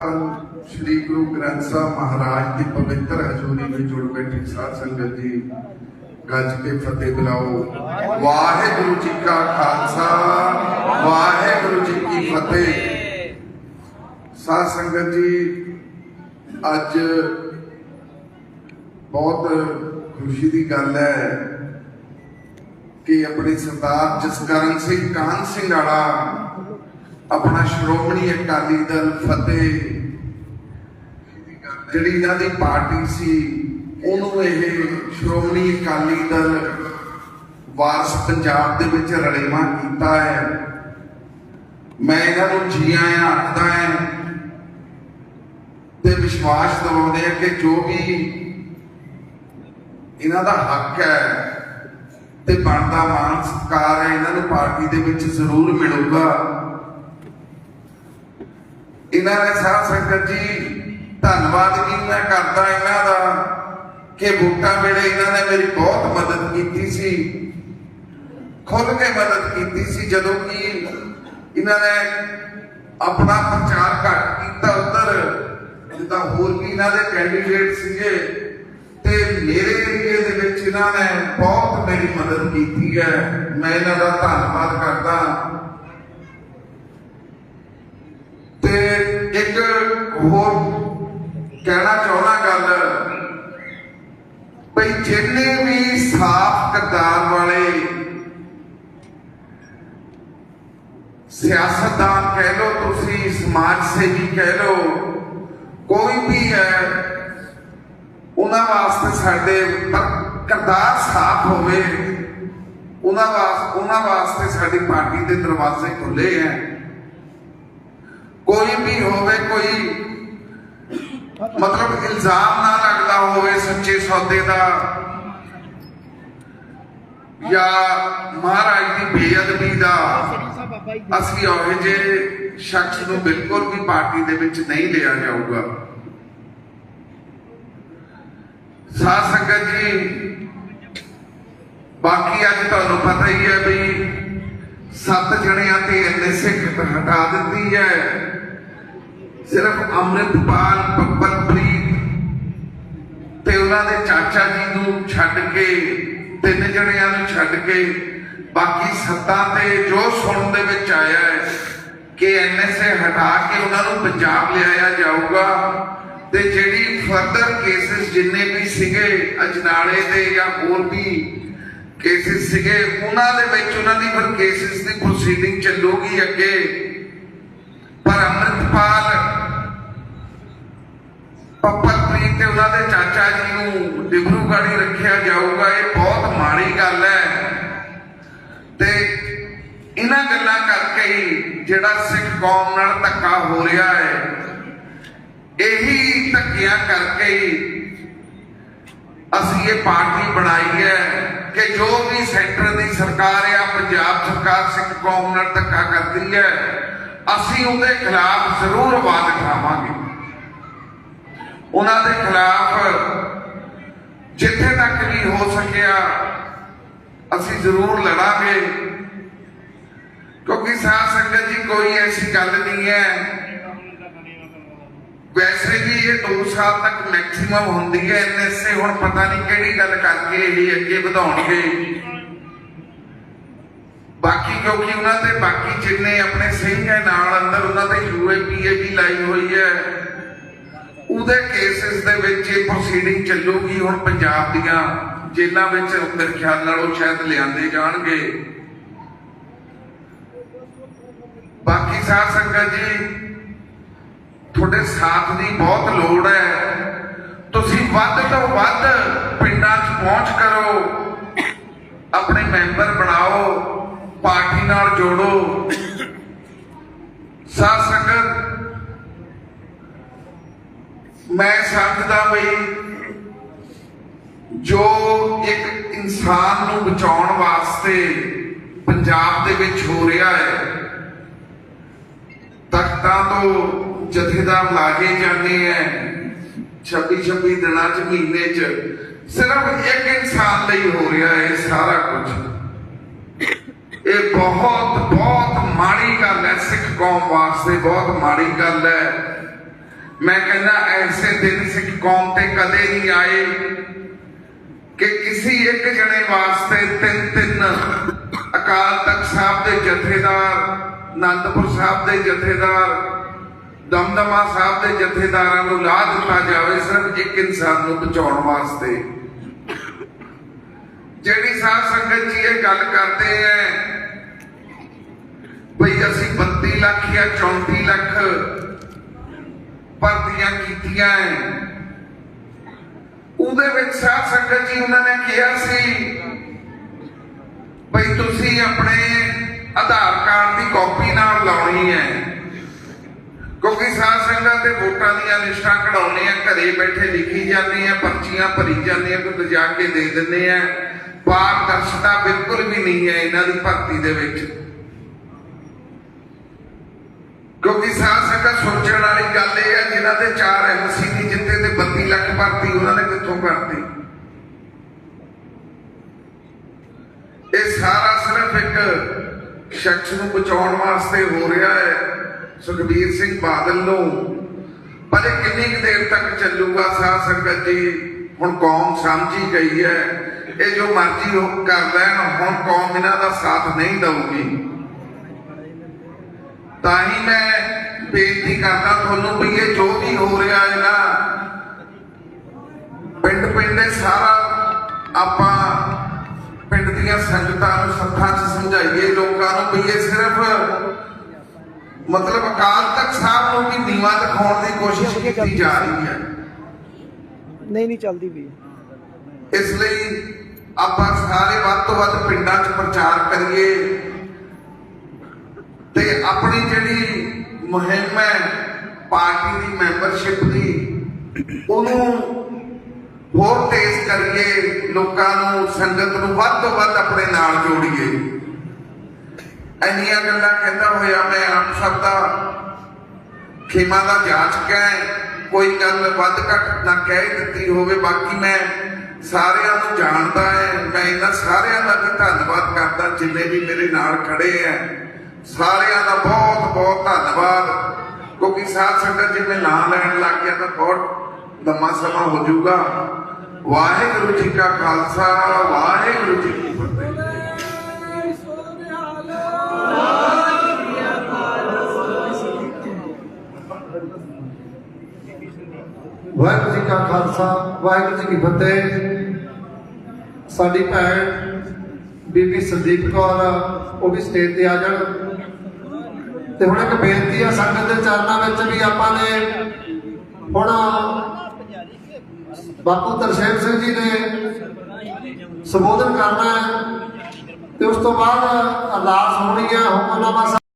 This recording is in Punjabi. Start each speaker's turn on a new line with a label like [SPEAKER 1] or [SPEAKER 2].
[SPEAKER 1] ਸ੍ਰੀ ਗੁਰੂ ਗ੍ਰੰਥ ਸਾਹਿਬ ਮਹਾਰਾਜ ਦੀ ਪਵਿੱਤਰ ਹਜ਼ੂਰੀ ਵਿੱਚ ਜੁੜ ਬੈਠੀ ਸਾਧ ਸੰਗਤ ਜੀ, ਗੱਜ ਕੇ ਫਤਿਹ ਬੁਲਾਓ। ਵਾਹਿਗੁਰੂ ਜੀ ਕਾ ਖਾਲਸਾ, ਵਾਹਿਗੁਰੂ ਜੀ ਕੀ ਫਤਿਹ। ਸਾਧ ਸੰਗਤ ਜੀ, ਅੱਜ ਬਹੁਤ ਖੁਸ਼ੀ ਦੀ ਗੱਲ ਹੈ ਕਿ ਆਪਣੇ ਸਰਦਾਰ ਜਸਕਰਨ ਸਿੰਘ ਕਾਨ ਸਿੰਘ ਵਾਲਾ ਆਪਣਾ ਸ਼੍ਰੋਮਣੀ ਅਕਾਲੀ ਦਲ ਫਤਿਹ ਜਿਹੜੀ ਇਹਨਾਂ ਦੀ ਪਾਰਟੀ ਸੀ, ਉਹਨੂੰ ਇਹ ਸ਼੍ਰੋਮਣੀ ਅਕਾਲੀ ਦਲ ਵਾਰਸ ਪੰਜਾਬ ਦੇ ਵਿੱਚ ਰਲੇਵਾਂ ਕੀਤਾ ਹੈ। ਮੈਂ ਇਹਨਾਂ ਨੂੰ ਜੀ ਆਇਆਂ ਆਖਦਾ ਹਾਂ ਤੇ ਵਿਸ਼ਵਾਸ ਦਿਵਾਉਂਦੇ ਆ ਕਿ ਜੋ ਵੀ ਇਹਨਾਂ ਦਾ ਹੱਕ ਹੈ ਤੇ ਬਣਦਾ ਮਾਨ ਸਤਿਕਾਰ ਹੈ, ਇਹਨਾਂ ਨੂੰ ਪਾਰਟੀ ਦੇ ਵਿੱਚ ਜ਼ਰੂਰ ਮਿਲੂਗਾ। ਇਹਨਾਂ ਨੇ ਸਾਧ ਸੰਗਤ ਜੀ ਧੰਨਵਾਦ ਵੀ ਮੈਂ ਕਰਦਾ ਇਹਨਾਂ ਦਾ ਕਿ ਵੋਟਾਂ ਵੇਲੇ ਇਹਨਾਂ ਨੇ ਮੇਰੀ ਬਹੁਤ ਮਦਦ ਕੀਤੀ ਸੀ। ਖੁੱਲ ਕੇ ਮਦਦ ਕੀਤੀ ਸੀ ਜਦੋਂ ਕਿ ਇਹਨਾਂ ਨੇ ਆਪਣਾ ਪ੍ਰਚਾਰ ਘੱਟ ਕੀਤਾ ਉਧਰ, ਜਿੱਦਾਂ ਹੋਰ ਵੀ ਇਹਨਾਂ ਦੇ ਕੈਂਡੀਡੇਟ ਸੀਗੇ। ਤੇ ਮੇਰੇ ਏਰੀਏ ਦੇ ਵਿੱਚ ਇਹਨਾਂ ਨੇ ਬਹੁਤ ਮੇਰੀ ਮਦਦ ਕੀਤੀ ਹੈ। ਮੈਂ ਇਹਨਾਂ ਦਾ ਧੰਨਵਾਦ ਕਰਦਾ। ਤੇ ਇੱਕ ਹੋਰ ਕਹਿਣਾ ਚਾਹੁੰਦਾ ਗੱਲ ਭਈ ਜਿੰਨੇ ਵੀ ਸਾਫ਼ ਕਿਰਦਾਰ ਵਾਲੇ ਸਿਆਸਤਦਾਨ ਕਹਿ ਲੋ ਤੁਸੀਂ ਸਮਾਜ ਸੇਵੀ ਕਹਿ ਲੋ ਕੋਈ ਵੀ ਹੈ, ਉਹਨਾਂ ਵਾਸਤੇ ਸਾਡੇ ਪਰ ਕਿਰਦਾਰ ਸਾਫ਼ ਹੋਵੇ, ਉਹਨਾਂ ਵਾਸਤੇ ਉਹਨਾਂ ਵਾਸਤੇ ਸਾਡੀ ਪਾਰਟੀ ਦੇ ਦਰਵਾਜ਼ੇ ਖੁੱਲੇ ਹੈ। ਕੋਈ ਵੀ ਹੋਵੇ, ਕੋਈ ਮਤਲਬ ਇਲਜ਼ਾਮ ਨਾ ਲੱਗਦਾ ਹੋਵੇ ਸੱਚੇ ਸੌਦੇ ਦਾ ਜਾਂ ਮਹਾਰਾਜ ਦੀ ਬੇਅਦਬੀ ਦਾ। ਅਸੀਂ ਉਹ ਜੇ ਸ਼ਖਸ ਨੂੰ ਬਿਲਕੁਲ ਵੀ ਪਾਰਟੀ ਦੇ ਵਿੱਚ ਨਹੀਂ ਲਿਆ ਜਾਊਗਾ। ਸਾਧ ਸੰਗਤ ਜੀ, ਬਾਕੀ ਅੱਜ ਤੁਹਾਨੂੰ ਪਤਾ ਹੀ ਹੈ ਵੀ ਸੱਤ ਜਣਿਆਂ ਤੇ ਐਨਐਸਏ ਹਟਾ ਦਿੱਤੀ ਹੈ। ਸਿਰਫ ਅੰਮ੍ਰਿਤਪਾਲ ਬੱਬਲਪ੍ਰੀਤ ਤੇ ਉਹਨਾਂ ਦੇ ਚਾਚਾ ਜੀ ਨੂੰ ਛੱਡ ਕੇ, ਤਿੰਨ ਜਣਿਆਂ ਨੂੰ ਛੱਡ ਕੇ, ਬਾਕੀ ਸੱਤਾਂ ਤੇ ਜੋ ਸੁਣਨ ਦੇ ਵਿੱਚ ਆਇਆ ਹੈ ਕਿ ਐਨਐਸਏ ਹਟਾ ਕੇ ਉਹਨਾਂ ਨੂੰ ਪੰਜਾਬ ਲਿਆਇਆ ਜਾਊਗਾ ਤੇ ਜਿਹੜੀ ਫਰਦਰ ਕੇਸਿਸ ਜਿੰਨੇ ਵੀ ਸੀਗੇ, ਅਜਨਾਲੇ ਦੇ ਜਾਂ ਹੋਰ ਵੀ ਕੇਸਿਸ ਸੀਗੇ, ਉਹਨਾਂ ਦੇ ਵਿੱਚ ਉਹਨਾਂ ਦੀ ਫਿਰ ਕੇਸਿਸ ਦੀ ਪ੍ਰੋਸੀਡਿੰਗ ਚੱਲੂਗੀ ਅੱਗੇ। ਪਰ ਅੰਮ੍ਰਿਤਪਾਲ ਪੱਪਲਪ੍ਰੀਤ ਤੇ ਉਹਨਾਂ ਦੇ ਚਾਚਾ ਜੀ ਨੂੰ ਡਿਬਰੂਗੜ੍ਹ ਹੀ ਰੱਖਿਆ ਜਾਊਗਾ, ਇਹ ਬਹੁਤ ਮਾੜੀ ਗੱਲ ਹੈ। ਤੇ ਇਹਨਾਂ ਗੱਲਾਂ ਕਰਕੇ ਹੀ ਜਿਹੜਾ ਸਿੱਖ ਕੌਮ ਨਾਲ ਧੱਕਾ ਹੋ ਰਿਹਾ ਹੈ, ਇਹੀ ਧੱਕਿਆਂ ਕਰਕੇ ਹੀ ਅਸੀਂ ਇਹ ਪਾਰਟੀ ਬਣਾਈ ਹੈ ਕਿ ਜੋ ਵੀ ਸੈਂਟਰ ਦੀ ਸਰਕਾਰ ਆ, ਪੰਜਾਬ ਸਰਕਾਰ ਸਿੱਖ ਕੌਮ ਨਾਲ ਧੱਕਾ ਕਰਦੀ ਹੈ, ਅਸੀਂ ਉਹਦੇ ਖਿਲਾਫ ਜ਼ਰੂਰ ਆਵਾਜ਼ ਉਠਾਵਾਂਗੇ। ਉਹਨਾਂ ਦੇ ਖਿਲਾਫ ਜਿੱਥੇ ਤੱਕ ਵੀ ਹੋ ਸਕਿਆ ਅਸੀਂ ਜ਼ਰੂਰ ਲੜਾਂਗੇ। ਕਿਉਂਕਿ ਸਾਧ ਸੰਗਤ ਜੀ, ਕੋਈ ਐਸੀ ਗੱਲ ਨਹੀਂ ਹੈ। ਵੈਸੇ ਵੀ ਇਹ 2 ਸਾਲ ਤੱਕ ਮੈਕਸਿਮਮ ਹੁੰਦੀ ਹੈ। ਐਨਐਸਏ ਹੁਣ ਪਤਾ ਨਹੀਂ ਕਿਹੜੀ ਗੱਲ ਕਰਕੇ ਇਹ ਅੱਗੇ ਵਧਾਉਣਗੇ। ਬਾਕੀ ਕਿਉਂਕਿ ਉਹਨਾਂ ਦੇ ਬਾਕੀ ਜਿੰਨੇ ਆਪਣੇ ਸਿੰਘ ਹੈ, ਨਾਲ ਅੰਦਰ ਉਹਨਾਂ ਦੇ ਯੂਏਪੀਏ ਵੀ ਲਾਈ ਹੋਈ ਹੈ। ਉਹਦੇ ਕੇਸਿਸ ਦੇ ਵਿੱਚ ਇਹ ਪ੍ਰੋਸੀਡਿੰਗ ਚੱਲੂਗੀ, ਹੁਣ ਪੰਜਾਬ ਦੀਆਂ ਜੇਲ੍ਹਾਂ ਵਿੱਚ ਮੇਰੇ ਖਿਆਲ ਨਾਲ ਉਹ ਸ਼ਾਇਦ ਲਿਆਂਦੇ ਜਾਣਗੇ। ਬਾਕੀ ਸਾਧ ਸੰਗਤ ਜੀ, ਤੁਹਾਡੇ ਸਾਥ ਦੀ ਬਹੁਤ ਲੋੜ ਹੈ। ਤੁਸੀਂ ਵੱਧ ਤੋਂ ਵੱਧ ਪਿੰਡਾਂ 'ਚ ਪਹੁੰਚ ਕਰੋ, ਆਪਣੇ ਮੈਂਬਰ ਬਣਾਓ, ਪਾਰਟੀ ਨਾਲ ਜੋੜੋ। ਸਾਧ ਸੰਗਤ ਮੈਂ ਸਮਝਦਾ ਬਈ ਜੋ ਇੱਕ ਇਨਸਾਨ ਨੂੰ ਬਚਾਉਣ ਵਾਸਤੇ ਪੰਜਾਬ ਦੇ ਵਿੱਚ ਹੋ ਰਿਹਾ ਹੈ, ਤਖਤਾਂ ਤੋਂ ਜਥੇਦਾਰ ਲਾਗੇ ਜਾਂਦੇ ਐ 26 26 ਦਿਨਾਂ ਚ, ਮਹੀਨੇ ਚ, ਸਿਰਫ ਇੱਕ ਇਨਸਾਨ ਲਈ ਹੋ ਰਿਹਾ ਹੈ ਸਾਰਾ ਕੁਝ। ਇਹ ਬਹੁਤ ਬਹੁਤ ਮਾੜੀ ਗੱਲ ਹੈ, ਸਿੱਖ ਕੌਮ ਵਾਸਤੇ ਬਹੁਤ ਮਾੜੀ ਗੱਲ ਹੈ। ਮੈਂ ਕਹਿੰਦਾ ਐਸੇ ਦਿਨ ਸਿੱਖ ਕੌਮ ਤੇ ਕਦੇ ਨਹੀਂ ਆਏ ਕਿ ਕਿਸੇ ਇੱਕ ਜਣੇ ਵਾਸਤੇ ਤਿੰਨ ਤਿੰਨ ਅਕਾਲ ਤਖਤ ਸਾਹਿਬ ਦੇ ਜਥੇਦਾਰ ਆਨੰਦਪੁਰ ਸਾਹਿਬ ਦੇ ਜਥੇਦਾਰ, ਦਮਦਮਾ ਸਾਹਿਬ ਦੇ ਜਥੇਦਾਰਾਂ ਨੂੰ ਲਾਹ ਦਿੱਤਾ ਜਾਵੇ ਸਿਰਫ ਇੱਕ ਇਨਸਾਨ ਨੂੰ ਬਚਾਉਣ ਵਾਸਤੇ। ਜਿਹੜੀ ਸਾਧ ਸੰਗਤ ਜੀ ਇਹ ਗੱਲ ਕਰਦੇ ਐ ਭਈ ਅਸੀਂ 32 ਲੱਖ ਜਾਂ 34 ਲੱਖ ਭਰਤੀਆਂ ਕੀਤੀਆਂ ਐ। ਉਹਦੇ ਵਿੱਚ ਸਾਧ ਸੰਗਤ ਜੀ ਉਹਨਾਂ ਨੇ ਕਿਹਾ ਸੀ ਭਈ ਤੁਸੀਂ ਆਪਣੇ ਆਧਾਰ ਕਾਰਡ ਦੀ ਕਾਪੀ ਨਾਲ ਲਾਉਣੀ ਹੈ ਕਿਉਂਕਿ ਸਾਧ ਸੰਗਤ ਦੇ ਵੋਟਾਂ ਦੀਆਂ ਲਿਸਟਾਂ ਕਢਾਉਣੀਆਂ, ਘਰੇ ਬੈਠੇ ਲਿਖੀ ਜਾਂਦੀਆਂ, ਪਰਚੀਆਂ ਭਰੀ ਜਾਂਦੀਆਂ, ਕੋਈ ਲਿਜਾ ਕੇ ਦੇ ਦਿੰਦੇ ਆ ਪਾਰਦਰਸ਼ਤਾ ਬਿਲਕੁਲ ਵੀ ਨਹੀਂ ਹੈ ਇਹਨਾਂ ਦੀ ਭਰਤੀ ਦੇ ਵਿੱਚ। ਕਿਉਂਕਿ ਸਾਧ ਸੰਗਤ ਸੋਚਣ ਵਾਲੀ ਗੱਲ ਇਹ ਹੈ, ਜਿਨ੍ਹਾਂ ਦੇ ਚਾਰ ਐਮਸੀ ਦੀ ਜਿੱਤੇ ਤੇ 32 ਲੱਖ ਭਰਤੀ ਉਹਨਾਂ ਨੇ ਕਿੱਥੋਂ ਕਰਤੀ? ਇਹ ਸਾਰਾ ਸਿਰਫ ਇੱਕ ਸ਼ਖਸ ਨੂੰ ਬਚਾਉਣ ਵਾਸਤੇ ਹੋ ਰਿਹਾ ਹੈ, ਸੁਖਬੀਰ ਸਿੰਘ ਬਾਦਲ ਨੂੰ। ਪਰ ਇਹ ਕਿੰਨੀ ਕੁ ਦੇਰ ਤੱਕ ਚੱਲੂਗਾ ਸਾਧ ਸੰਗਤ ਜੀ? ਹੁਣ ਕੌਮ ਸਮਝੀ ਗਈ ਹੈ। ਇਹ ਜੋ ਮਰਜ਼ੀ ਉਹ ਕਰ ਲੈਣ, ਹੁਣ ਕੌਮ ਇਹਨਾਂ ਦਾ ਸਾਥ ਨਹੀਂ ਦਊਗੀ। ਤਾਂ ਹੀ ਮੈਂ ਬੇਨਤੀ ਕਰਦਾ ਤੁਹਾਨੂੰ ਵੀ ਇਹ ਜੋ ਵੀ ਹੋ ਰਿਹਾ ਹੈ ਨਾ ਪਿੰਡ ਪਿੰਡ ਦੇ ਸਾਰਾ ਆਪਾਂ ਪਿੰਡ ਦੀਆਂ ਸੰਗਤਾਂ ਨੂੰ ਸੱਥਾਂ 'ਚ ਸਮਝਾਈਏ ਲੋਕਾਂ ਨੂੰ ਵੀ ਇਹ ਸਿਰਫ ਮਤਲਬ ਅਕਾਲ ਤਖਤ ਸਾਹਿਬ ਨੂੰ ਵੀ ਨੀਵਾ ਦਿਖਾਉਣ ਦੀ ਕੋਸ਼ਿਸ਼ ਕੀਤੀ ਜਾ ਰਹੀ ਹੈ।
[SPEAKER 2] ਨਹੀਂ ਨਹੀਂ ਚੱਲਦੀ ਵੀ
[SPEAKER 1] ਇਸ ਲਈ ਆਪਾਂ ਸਾਰੇ ਵੱਧ ਤੋਂ ਵੱਧ ਪਿੰਡਾਂ 'ਚ ਪ੍ਰਚਾਰ ਕਰੀਏ। ਆਪਣੀ ਜਿਹੜੀ ਮੁਹਿੰਮ ਹੈ, ਪਾਰਟੀ ਦੀ ਮੈਂਬਰਸ਼ਿਪ ਦੀ, ਉਹਨੂੰ ਹੋਰ ਤੇਜ਼ ਕਰੀਏ, ਲੋਕਾਂ ਨੂੰ, ਸੰਗਤ ਨੂੰ ਵੱਧ ਤੋਂ ਵੱਧ ਆਪਣੇ ਨਾਲ ਜੋੜੀਏ। ਇੰਨੀਆਂ ਗੱਲਾਂ ਕਹਿੰਦਾ ਹੋਇਆ ਮੈਂ ਆਪ ਸਭ ਦਾ ਖੇਮਾ ਦਾ ਜਾਂਚ ਕਹਿ, ਕੋਈ ਗੱਲ ਵੱਧ ਘੱਟ ਨਾ ਕਹਿ ਦਿੱਤੀ ਹੋਵੇ, ਬਾਕੀ ਮੈਂ ਸਾਰਿਆਂ ਨੂੰ ਜਾਣਦਾ ਹੈ, ਮੈਂ ਇਹਨਾਂ ਸਾਰਿਆਂ ਦਾ ਵੀ ਧੰਨਵਾਦ ਕਰਦਾ, ਜਿੰਨੇ ਵੀ ਮੇਰੇ ਨਾਲ ਖੜੇ ਹੈ। ਸਾਰਿਆਂ ਦਾ ਬਹੁਤ ਬਹੁਤ ਧੰਨਵਾਦ। ਕਿਉਂਕਿ ਸਾਧ ਸੰਗਤ ਜੀ ਮੈਂ ਨਾਂ ਲੈਣ ਲੱਗ ਗਿਆ ਤਾਂ ਬਹੁਤ ਲੰਮਾ ਸਮਾਂ ਹੋ ਜਾਊਗਾ। ਵਾਹਿਗੁਰੂ ਜੀ ਕਾ ਖਾਲਸਾ, ਵਾਹਿਗੁਰੂ ਜੀ ਕੀ ਫਤਿਹ।
[SPEAKER 3] ਵਾਹਿਗੁਰੂ ਜੀ ਕਾ ਖਾਲਸਾ, ਵਾਹਿਗੁਰੂ ਜੀ ਕੀ ਫਤਿਹ। ਸਾਡੀ ਭੈਣ ਬੀਬੀ ਸੰਦੀਪ ਕੌਰ, ਉਹ ਵੀ ਸਟੇਜ ਤੇ ਆ ਜਾਣ। ਤੇ ਹੁਣ ਇੱਕ ਬੇਨਤੀ ਆ ਸੰਗਤ ਦੇ ਚਰਨਾਂ ਵਿੱਚ ਵੀ ਆਪਾਂ ਨੇ ਹੁਣ ਬਾਪੂ ਤਰਸੇਮ ਸਿੰਘ ਜੀ ਨੇ ਸੰਬੋਧਨ ਕਰਨਾ ਹੈ ਤੇ ਉਸ ਤੋਂ ਬਾਅਦ ਅਰਦਾਸ ਹੋਣੀ ਹੈ ਹੁਕਮਨਾਮਾ